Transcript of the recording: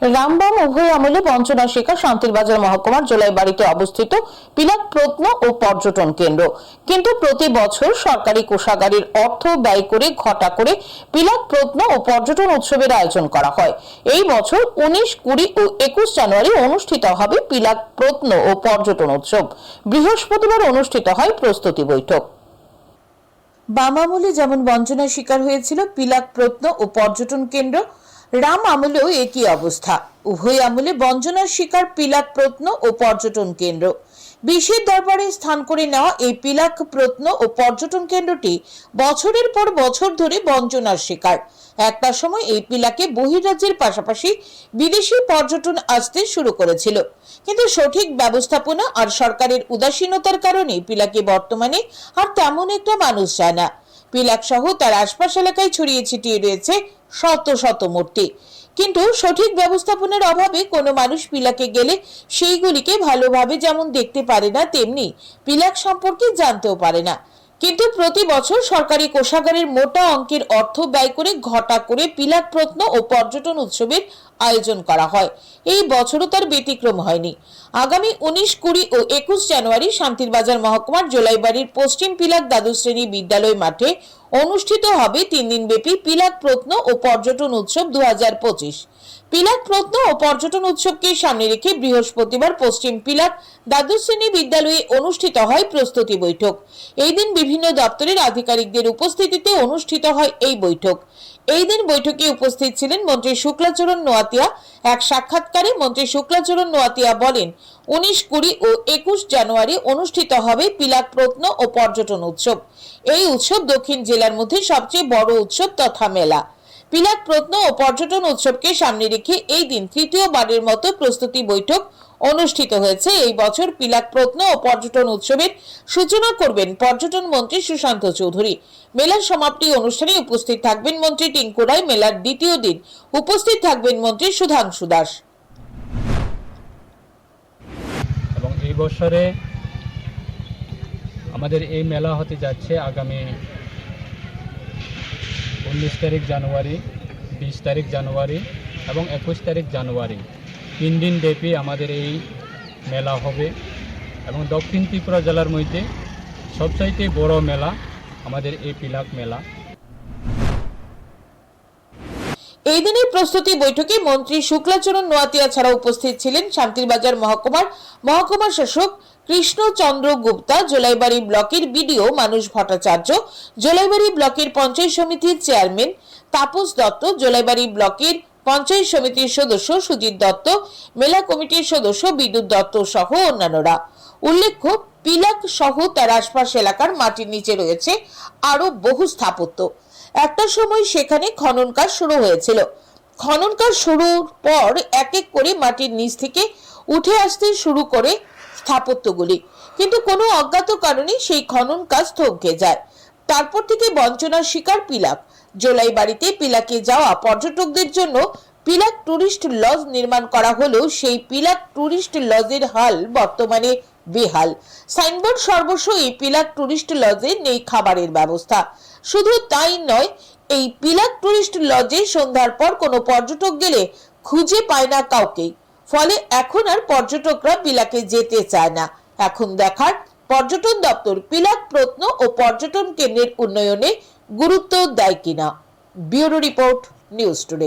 রামবাম উভয় আমলে বঞ্চনা শিকার শান্তির বাজার মহকুমার জোলাই বাড়িতে অবস্থিত পিলাক প্রত্ন ও পর্যটন কেন্দ্র। কিন্তু প্রতি বছর সরকারি কোষাগারের অর্থ ব্যয় করে ঘটা করে পিলাক প্রত্ন ও পর্যটন উৎসবের আয়োজন করা হয়। এই বছর উনিশ, কুড়ি ও একুশ জানুয়ারি অনুষ্ঠিত হবে পিলাক প্রত্ন ও পর্যটন উৎসব। বৃহস্পতিবার অনুষ্ঠিত হয় প্রস্তুতি বৈঠক। বাম আমলে যেমন বঞ্চনার শিকার হয়েছিল পিলাক প্রত্ন ও পর্যটন কেন্দ্র রাম আমলেও একই অবস্থা। উভয় আমলে বঞ্চনার শিকার পিলাক প্রত্ন ও পর্যটন কেন্দ্র। বিশ্বের দরবারে স্থান করে নেওয়া এই পিলাক প্রত্ন ও পর্যটন কেন্দ্রটি বছরের পর বছর ধরে বঞ্চনার শিকার। একটা সময় এই পিলাকে বহিরাজ্যের পাশাপাশি বিদেশি পর্যটন আসতে শুরু করেছিল। কিন্তু সঠিক ব্যবস্থাপনা আর সরকারের উদাসীনতার কারণে পিলাকে বর্তমানে আর তেমন একটা মানুষ যায় না। পিলাক সহ তার আশপাশ এলাকায় ছড়িয়ে ছিটিয়ে রয়েছে শত শত মূর্তি। কিন্তু সঠিক ব্যবস্থাপনার অভাবে কোনো মানুষ পিলাকে গেলে সেইগুলিকে ভালোভাবে যেমন দেখতে পারে না, তেমনি পিলাক সম্পর্কে জানতেও পারে না। কিন্তু প্রতি বছর সরকারি কোষাগারের মোটা অঙ্কের অর্থ ব্যয় করে ঘটা করে পিলাক প্রত্ন ও পর্যটন উৎসবের আয়োজন করা হয়। এই বছরও তার ব্যতিক্রম হয়নি। আগামী উনিশ, কুড়ি ও একুশ জানুয়ারি শান্তির বাজার মহকুমার জোলাইবাড়ির পশ্চিম পিলাক দ্বাদশ শ্রেণি বিদ্যালয় মাঠে অনুষ্ঠিত হবে তিন দিনব্যাপী পিলাক প্রত্ন ও পর্যটন উৎসব দু পিলাক প্রত্ন ও পর্যটন উৎসবকে সামনে রেখে বৃহস্পতিবার পশ্চিম পিলাক দ্বাদশ শ্রেণি বিদ্যালয়ে অনুষ্ঠিত হয় প্রস্তুতি বৈঠক। এই দিন বিভিন্ন দপ্তরের আধিকারিকদের উপস্থিতিতে অনুষ্ঠিত হয় এই বৈঠক। এই দিন বৈঠকে উপস্থিত ছিলেন মন্ত্রী শুক্লাচরণ নোয়াতিয়া। এক সাক্ষাৎকারে মন্ত্রী শুক্লাচরণ নোয়াতিয়া বলেন, উনিশ কুড়ি ও একুশ জানুয়ারি অনুষ্ঠিত হবে পিলাক প্রত্ন ও পর্যটন উৎসব। এই উৎসব দক্ষিণ জেলার মধ্যে সবচেয়ে বড় উৎসব তথা মেলা। পিলাক প্রত্ন ও পর্যটন উৎসবকে সামনে রেখে এই দিন তৃতীয়বারের মতো প্রস্তুতি বৈঠক অনুষ্ঠিত হয়েছে। এই বছর পিলাক প্রত্ন ও পর্যটন উৎসবের সূচনা করবেন পর্যটন মন্ত্রী সুশান্ত চৌধুরী। মেলার সমাপ্তি অনুষ্ঠানে উপস্থিত থাকবেন মন্ত্রী টিঙ্কু রায়। মেলার দ্বিতীয় দিন উপস্থিত থাকবেন মন্ত্রী সুধাংশু দাস। এবং এই বছরে আমাদের এই মেলা হতে যাচ্ছে আগামী উনিশ তারিখ জানুয়ারি, বিশ তারিখ জানুয়ারি এবং একুশ তারিখ জানুয়ারি। তিন দিন ব্যাপী আমাদের এই মেলা হবে এবং দক্ষিণ ত্রিপুরা জেলার মধ্যে সবচাইতে বড় মেলা আমাদের এই পিলাক মেলা। এই দিনের প্রস্তুতি বৈঠকে মন্ত্রী শুক্লাচরণ নোয়াতিয়া ছাড়া উপস্থিত ছিলেন শান্তিরবাজার মহকুমার মহকুমার শাসক কৃষ্ণচন্দ্র গুপ্তা জোলাইবাড়ি ব্লকের বিডিও মানুষ ভট্টাচার্য, জোলাইবাড়ি ব্লকের পঞ্চায়েত সমিতির চেয়ারম্যান তাপস দত্ত, জোলাইবাড়ি ব্লকের পঞ্চায়েত সমিতির সদস্য সুজিত দত্ত, মেলা কমিটির সদস্য বিদ্যুৎ দত্ত সহ অন্যান্যরা। উল্লেখ্য, পিলাক সহ তার আশপাশ এলাকার মাটির নিচে রয়েছে আরও বহু স্থাপত্য। একটা সময় সেখানে খনন কাজ শুরু হয়েছিল। খনন কাজ শুরুর পর এক এক করে মাটির নিচ থেকে উঠে আসতে শুরু করে স্থাপত্যগুলি। কিন্তু কোনো অজ্ঞাত কারণে সেই খনন কাজ থমকে যায়। তারপর থেকে বঞ্চনার শিকার পিলাক। জোলাই বাড়িতে পিলাকে যাওয়া পর্যটকদের জন্য পিলাক টুরিস্ট লজ নির্মাণ করা হলেও সেই পিলাক টুরিস্ট লজের হাল বর্তমানে বেহাল। সাইনবোর্ড সর্বস্ব এই পিলাক টুরিস্ট লজে নেই খাবারের ব্যবস্থা। শুধু তাই নয়, এই পিলাক টুরিস্ট লজে সন্ধ্যার পর কোনো পর্যটক গেলে খুঁজে পায় না কাউকেই। ফলে এখন আর পর্যটকরা পিলাকে যেতে চায় না। এখন দেখার পর্যটন দপ্তর পিলাক প্রত্ন ও পর্যটন কেন্দ্রের উন্নয়নে গুরুত্ব দেয় কিনা। Bureau report, news today.